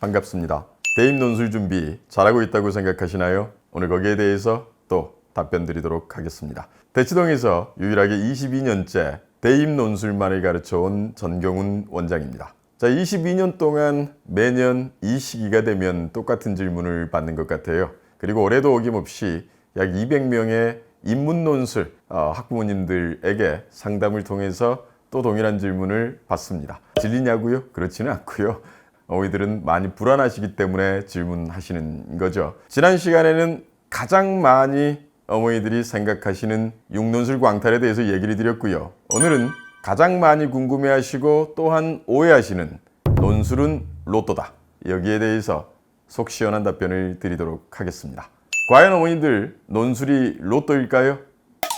반갑습니다. 대입 논술 준비 잘하고 있다고 생각하시나요? 오늘 거기에 대해서 또 답변 드리도록 하겠습니다. 대치동에서 유일하게 22년째 대입 논술만을 가르쳐 온 전경훈 원장입니다. 자, 22년 동안 매년 이 시기가 되면 똑같은 질문을 받는 것 같아요. 그리고 올해도 어김없이 약 200명의 인문 논술 어, 학부모님들에게 상담을 통해서 또 동일한 질문을 받습니다. 질리냐고요? 그렇지는 않고요. 어머니들은 많이 불안하시기 때문에 질문하시는 거죠. 지난 시간에는 가장 많이 어머니들이 생각하시는 육논술 광탈에 대해서 얘기를 드렸고요. 오늘은 가장 많이 궁금해하시고 또한 오해하시는 논술은 로또다. 여기에 대해서 속 시원한 답변을 드리도록 하겠습니다. 과연 어머니들 논술이 로또일까요?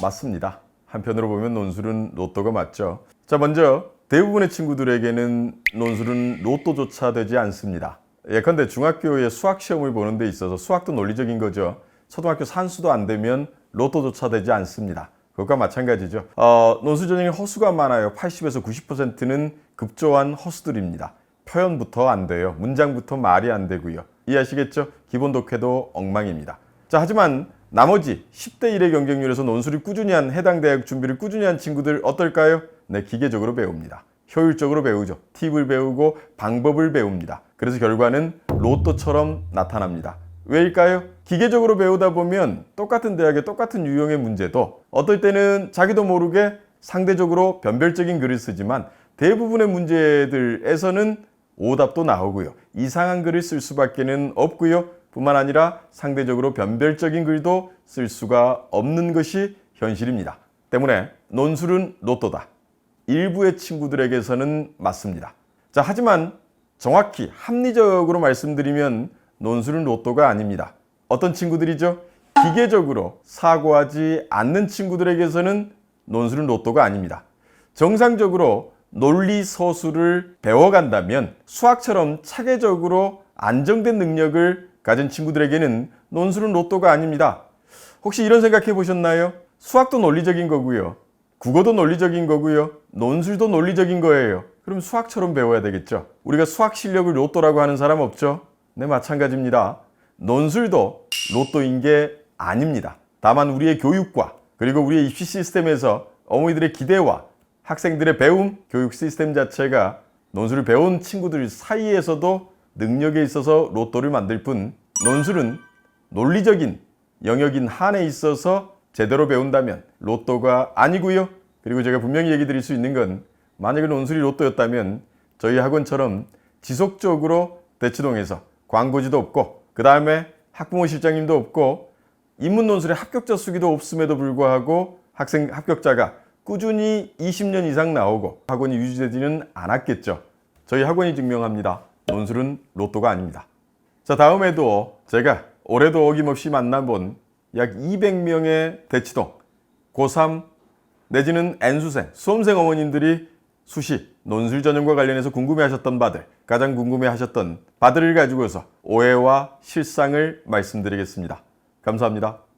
맞습니다. 한편으로 보면 논술은 로또가 맞죠. 자, 먼저 대부분의 친구들에게는 논술은 로또조차 되지 않습니다. 예컨대 중학교의 수학 시험을 보는 데 있어서 수학도 논리적인 거죠. 초등학교 산수도 안 되면 로또조차 되지 않습니다. 그것과 마찬가지죠. 어, 논술 전형에 허수가 많아요. 80에서 90%는 급조한 허수들입니다. 표현부터 안 돼요. 문장부터 말이 안 되고요. 이해하시겠죠? 기본 독해도 엉망입니다. 자, 하지만 나머지 10대 1의 경쟁률에서 논술을 꾸준히 한 해당 대학 준비를 꾸준히 한 친구들 어떨까요? 네, 기계적으로 배웁니다. 효율적으로 배우죠. 팁을 배우고 방법을 배웁니다. 그래서 결과는 로또처럼 나타납니다. 왜일까요? 기계적으로 배우다 보면 똑같은 대학의 똑같은 유형의 문제도 어떨 때는 자기도 모르게 상대적으로 변별적인 글을 쓰지만 대부분의 문제들에서는 오답도 나오고요. 이상한 글을 쓸 수밖에는 없고요. 뿐만 아니라 상대적으로 변별적인 글도 쓸 수가 없는 것이 현실입니다. 때문에 논술은 로또다. 일부의 친구들에게서는 맞습니다. 자, 하지만 정확히 합리적으로 말씀드리면 논술은 로또가 아닙니다. 어떤 친구들이죠? 기계적으로 사고하지 않는 친구들에게서는 논술은 로또가 아닙니다. 정상적으로 논리 서술을 배워간다면 수학처럼 체계적으로 안정된 능력을 가진 친구들에게는 논술은 로또가 아닙니다. 혹시 이런 생각해 보셨나요? 수학도 논리적인 거고요. 국어도 논리적인 거고요. 논술도 논리적인 거예요. 그럼 수학처럼 배워야 되겠죠. 우리가 수학 실력을 로또라고 하는 사람 없죠? 네, 마찬가지입니다. 논술도 로또인 게 아닙니다. 다만 우리의 교육과 그리고 우리의 입시 시스템에서 어머니들의 기대와 학생들의 배움, 교육 시스템 자체가 논술을 배운 친구들 사이에서도 능력에 있어서 로또를 만들 뿐 논술은 논리적인 영역인 한에 있어서 제대로 배운다면 로또가 아니고요. 그리고 제가 분명히 얘기 드릴 수 있는 건 만약에 논술이 로또였다면 저희 학원처럼 지속적으로 대치동에서 광고지도 없고 그 다음에 학부모 실장님도 없고 인문 논술의 합격자 수기도 없음에도 불구하고 학생 합격자가 꾸준히 20년 이상 나오고 학원이 유지되지는 않았겠죠. 저희 학원이 증명합니다. 논술은 로또가 아닙니다. 자, 다음에도 제가 올해도 어김없이 만나본 약 200명의 대치동 고3 내지는 N수생, 수험생 어머님들이 수시, 논술 전형과 관련해서 궁금해하셨던 바들, 가장 궁금해하셨던 바들을 가지고서 오해와 실상을 말씀드리겠습니다. 감사합니다.